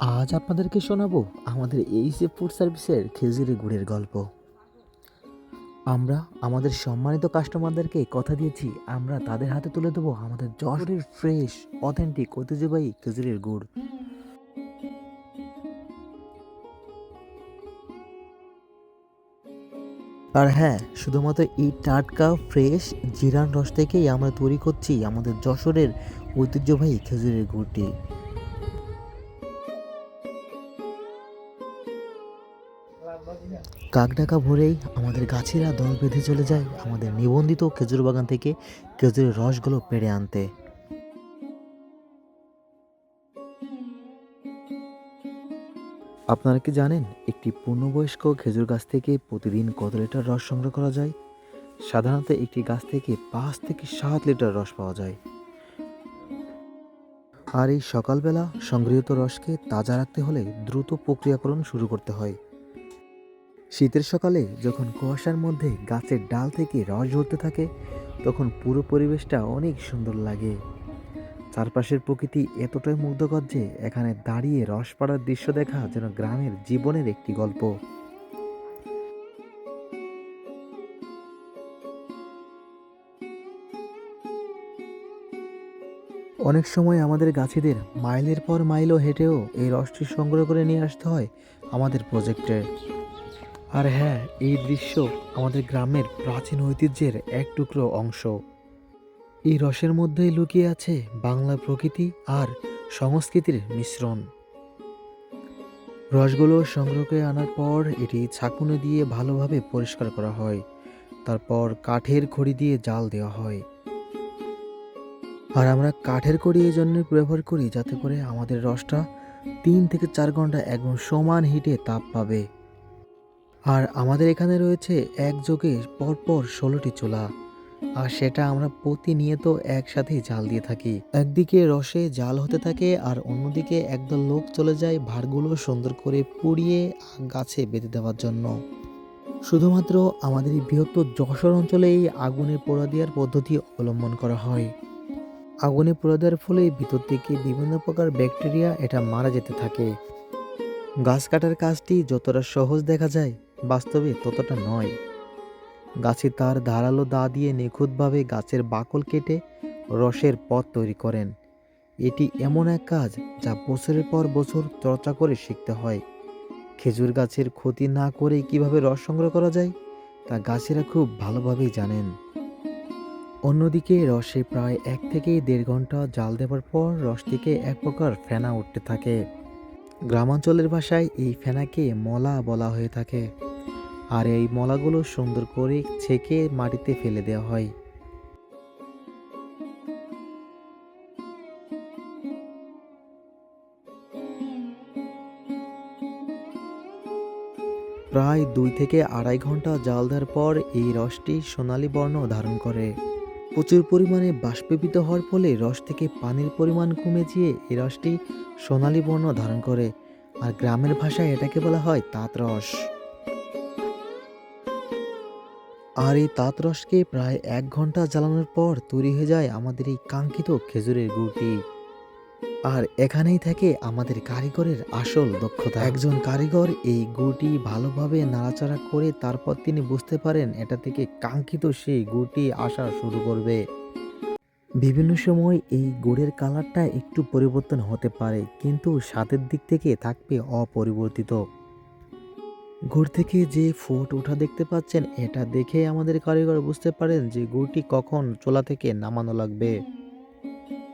আজ আপনাদেরকে শোনাবো আমাদের এই যে ফুড সার্ভিসের খেজুরি গুড়ের গল্প। আমরা আমাদের সম্মানিত কাস্টমারদেরকে কথা দিয়েছি, আমরা তাদের হাতে তুলে দেবো আমাদের যশোরের ফ্রেশ অথেন্টিক ঐতিহ্যবাহী খেজুরির গুড়। আর হ্যাঁ শুধুমাত্র এই টাটকা ফ্রেশ জিরান রস থেকেই আমরা তৈরি করছি আমাদের যশোরের ঐতিহ্যবাহী খেজুরের গুড়টি। কাকডাকা ভোরেই আমাদের গাছেরা দল বেঁধে চলে যায় আমাদের নিবন্ধিত খেজুর বাগান থেকে খেজুরের রসগুলো পেড়ে আনতে। আপনারা কি জানেন একটি পূর্ণবয়স্ক খেজুর গাছ থেকে প্রতিদিন কত লিটার রস সংগ্রহ করা যায়? সাধারণত একটি গাছ থেকে পাঁচ থেকে সাত লিটার রস পাওয়া যায়। আর এই সকালবেলা সংগৃহীত রসকে তাজা রাখতে হলে দ্রুত প্রক্রিয়াকরণ শুরু করতে হয়। শীতের সকালে যখন কুয়াশার মধ্যে গাছের ডাল থেকে রস ঝরতে থাকে, তখন পুরো পরিবেশটা অনেক সুন্দর লাগে। চারপাশের প্রকৃতি এতটাই মুগ্ধকর যে এখানে দাঁড়িয়ে রস পাড়ার দৃশ্য দেখা যেন গ্রামের জীবনের একটি গল্প। অনেক সময় আমাদের গাছিদের মাইলের পর মাইলও হেঁটেও এই রসটি সংগ্রহ করে নিয়ে আসতে হয় আমাদের প্রজেক্টে। আর হ্যাঁ এই দৃশ্য আমাদের গ্রামের প্রাচীন ঐতিহ্যের এক টুকরো অংশ। এই রসের মধ্যেই লুকিয়ে আছে বাংলা প্রকৃতি আর সংস্কৃতির মিশ্রণ। রসগুলো সংগ্রহ করে আনার পর এটি ছাকুনে দিয়ে ভালোভাবে পরিষ্কার করা হয়। তারপর কাঠের খড়ি দিয়ে জাল দেওয়া হয়। আর আমরা কাঠের খড়ি এই জন্য ব্যবহার করি যাতে করে আমাদের রসটা তিন থেকে চার ঘণ্টা একদম সমান হিটে তাপ পাবে। আর আমাদের এখানে রয়েছে একযোগে পরপর ষোলোটি চুলা, আর সেটা আমরা প্রতিনিয়ত একসাথেই জাল দিয়ে থাকি। একদিকে রসে জাল হতে থাকে, আর অন্যদিকে একদল লোক চলে যায় ভাড়গুলো সুন্দর করে পুড়িয়ে গাছে বেঁধে দেওয়ার জন্য। শুধুমাত্র আমাদের এই বৃহত্তর যশোর অঞ্চলে এই আগুনে পোড়া দেওয়ার পদ্ধতি অবলম্বন করা হয়। আগুনে পোড়া দেওয়ার ফলে ভিতর থেকে বিভিন্ন প্রকার ব্যাকটেরিয়া এটা মারা যেতে থাকে। গাছ কাটার কাজটি যতটা সহজ দেখা যায় বাস্তবে ততটা নয়। গাছে তার ধারালো দা দিয়ে নিখুঁতভাবে গাছের বাকল কেটে রসের পথ তৈরি করেন। এটি এমন এক কাজ যা বছরের পর বছর চর্চা করে শিখতে হয়। খেজুর গাছের ক্ষতি না করে কীভাবে রস সংগ্রহ করা যায়, তা গাছেরা খুব ভালোভাবেই জানেন। অন্যদিকে রসে প্রায় এক থেকে দেড় ঘণ্টা জাল দেওয়ার পর রস থেকে এক প্রকার ফেনা উঠতে থাকে। গ্রামাঞ্চলের ভাষায় এই ফেনাকে মলা বলা হয়ে থাকে। আর এই মলাগুলো সুন্দর করে ছেঁকে মাটিতে ফেলে দেওয়া হয়। প্রায় দুই থেকে আড়াই ঘণ্টা জাল দেওয়ার পর এই রসটি সোনালী বর্ণ ধারণ করে। প্রচুর পরিমাণে বাষ্পীভূত হওয়ার ফলে রস থেকে পানির পরিমাণ কমে গিয়ে এই রসটি সোনালী বর্ণ ধারণ করে। আর গ্রামের ভাষায় এটাকে বলা হয় তাঁত রস। আর এই তাঁত রসকে প্রায় এক ঘণ্টা জ্বালানোর পর তৈরি হয়ে যায় আমাদের এই কাঙ্ক্ষিত খেজুরের গুড়টি আর এখানেই থাকে আমাদের কারিগরের আসল দক্ষতা। একজন কারিগর এই গুড়টি ভালোভাবে নাড়াচাড়া করে তারপর তিনি বুঝতে পারেন এটা থেকে কাঙ্ক্ষিত সেই গুড়টি আসা শুরু করবে। বিভিন্ন সময় এই গুড়ের কালারটা একটু পরিবর্তন হতে পারে, কিন্তু স্বাদের দিক থেকে থাকবে অপরিবর্তিত। গুড় থেকে যে ফুট ওঠা দেখতে পাচ্ছেন, এটা দেখে আমাদের কারিগর বুঝতে পারেন যে গুড়টি কখন চোলা থেকে নামানো লাগবে।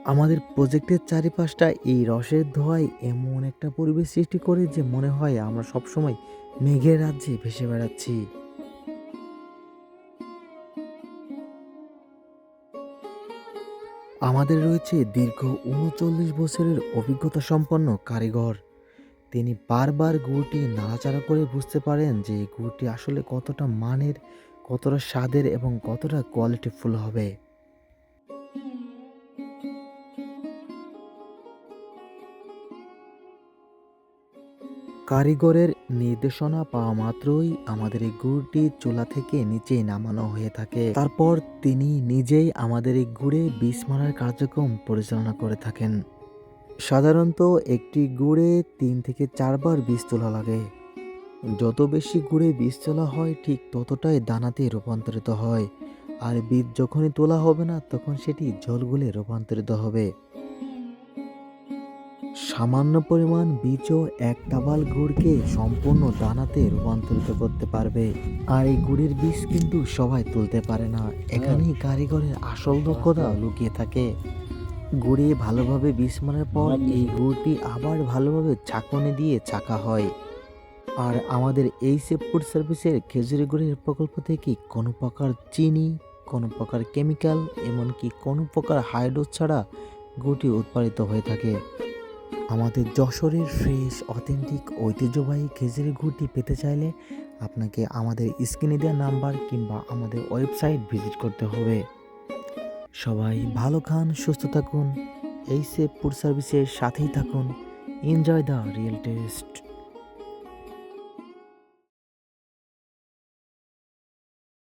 আমাদের প্রজেক্টের চারিপাশটা এই রসের ধোঁয়ায় এমন একটা পরিবেশ সৃষ্টি করে যে মনে হয় আমরা সবসময় মেঘের রাজ্যে ভেসে বেড়াচ্ছি। আমাদের রয়েছে দীর্ঘ উনচল্লিশ বছরের অভিজ্ঞতা সম্পন্ন কারিগর। তিনি বারবার গুড়টি নাড়াচাড়া করে বুঝতে পারেন যে গুড়টি আসলে কতটা মানের, কতটা স্বাদের এবং কতটা কোয়ালিটিফুল হবে। কারিগরের নির্দেশনা পাওয়া মাত্রই আমাদের এই গুড়টি চুলা থেকে নিচে নামানো হয়ে থাকে। তারপর তিনি নিজেই আমাদের এই গুড়ে বিষ মারার কার্যক্রম পরিচালনা করে থাকেন। সাধারণত একটি গুড়ে তিন থেকে চারবার বীজ তোলা লাগে। যত বেশি গুড়ে বীজ তোলা হয়, ঠিক ততটাই দানাতে রূপান্তরিত হয়। আর বীজ যখনই তোলা হবে না, তখন সেটি জলগুলে রূপান্তরিত হবে। সামান্য পরিমাণ বীজও এক তাবাল গুড়কে সম্পূর্ণ দানাতে রূপান্তরিত করতে পারবে। আর এই গুড়ের বীজ কিন্তু সবাই তুলতে পারে না। এখানেই কারিগরের আসল দক্ষতা লুকিয়ে থাকে। গুড়ে ভালোভাবে বীজ মারার পর এই গুড়টি আবার ভালোভাবে ছাঁকনি দিয়ে ছাঁকা হয়। আর আমাদের এই সেফ ফুড সার্ভিসের খেজুরি গুড়ের প্রকল্প থেকে কোনো প্রকার চিনি, কোনো প্রকার কেমিক্যাল, এমনকি কোনো প্রকার হাইড্রোজ ছাড়া গুড়টি উৎপাদিত হয়ে থাকে। আমাদের যশোরের ফ্রেশ, অথেন্টিক, ঐতিহ্যবাহী খেজুরি গুড়টি পেতে চাইলে আপনাকে আমাদের স্ক্রিনে দেওয়া নাম্বার কিংবা আমাদের ওয়েবসাইট ভিজিট করতে হবে। সবাই ভালো খান, সুস্থ থাকুন, এই সেফ ফুড সার্ভিসের সাথেই থাকুন এনজয় দ্য রিয়েল টেস্ট